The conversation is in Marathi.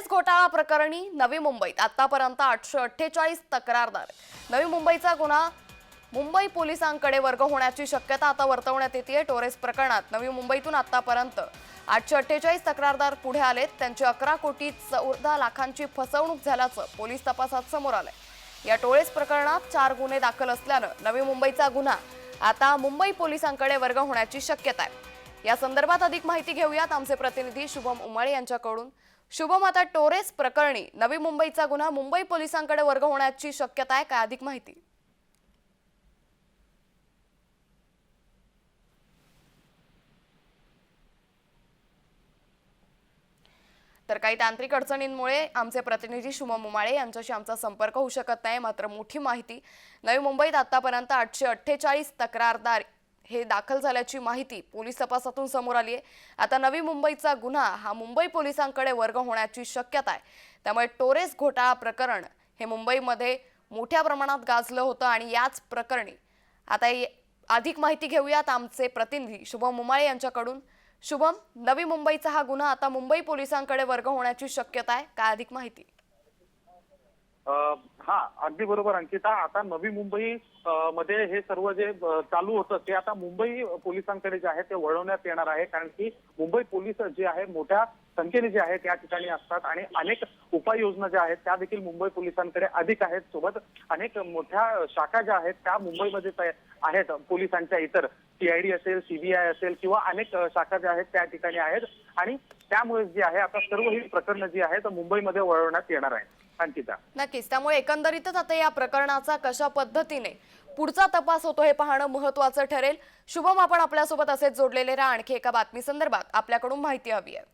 टोरेस घोटाळा प्रकरणी नवी मुंबईत. आतापर्यंत आठशे अठ्ठेचाळीस तक्रारदार नवी मुंबईचा गुन्हा मुंबई पोलिसांकडे वर्ग होण्याची शक्यता आता वर्तवण्यात येते टोरेस प्रकरणात नवी मुंबईतून आतापर्यंत आठशे अठ्ठेचाळीस तक्रारदार पुढे आलेत. त्यांची अकरा कोटी चौदा लाखांची फसवणूक झाल्याचं पोलीस तपासात समोर आलंय. या टोळेस प्रकरणात चार गुन्हे दाखल असल्यानं नवी मुंबईचा गुन्हा आता मुंबई पोलिसांकडे वर्ग होण्याची शक्यता आहे. या संदर्भात अधिक माहिती घेऊयात. आमचे प्रतिनिधी शुभम उमाळे यांच्याकडून. शुभमाता टोरेस प्रकरणी नवी मुंबईचा गुन्हा मुंबई पोलिसांकडे वर्ग होण्याची शक्यता आहे काय अधिक माहिती? तर काही तांत्रिक अडचणींमुळे आमचे प्रतिनिधी शुभम उमाळे यांच्याशी आमचा संपर्क होऊ शकत नाही मात्र मोठी माहिती नवी मुंबईत आतापर्यंत आठशे अठ्ठेचाळीस तक्रारदार हे दाखल झाल्याची माहिती पोलीस तपासातून समोर आली आहे. आता नवी मुंबईचा गुन्हा हा मुंबई पोलिसांकडे वर्ग होण्याची शक्यता आहे. त्यामुळे टोरेस घोटाळा प्रकरण हे मुंबईमध्ये मोठ्या प्रमाणात गाजलं होतं आणि याच प्रकरणी आता अधिक माहिती घेऊयात आमचे प्रतिनिधी शुभम उमाळे यांच्याकडून. शुभम नवी मुंबईचा हा गुन्हा आता मुंबई पोलिसांकडे वर्ग होण्याची शक्यता आहे. काय अधिक माहिती? हा अगदी बरोबर अंकिता. आता नवी मुंबई मध्ये हे सर्व जे चालू होतं ते आता मुंबई पोलिसांकडे जे आहे ते वळवण्यात येणार आहे. कारण की मुंबई पोलीस जे आहे मोठ्या संख्येने जे आहे त्या ठिकाणी असतात. आणि अनेक उपाययोजना ज्या आहेत त्या देखील मुंबई पोलिसांकडे अधिक आहेत. सोबत अनेक मोठ्या शाखा ज्या आहेत त्या मुंबईमध्ये आहेत. पोलिसांच्या इतर सीआयडी असेल सीबीआय असेल किंवा अनेक शाखा ज्या आहेत त्या ठिकाणी आहेत. आणि त्यामुळे जे आहे आता सर्व ही प्रकरणं जी आहेत मुंबईमध्ये वळवण्यात येणार आहे अंकिता. नक्कीच. त्यामुळे एकंदरीतच जाते या प्रकरणाचा कशा पद्धतीने? पुढचा तपास होतो हे पाहणं महत्वाचं ठरेल. शुभम आपण आपल्यासोबत असेच जोडलेले राहा. आणखी एका बातमी संदर्भात आपल्याकडून माहिती हवी आहे.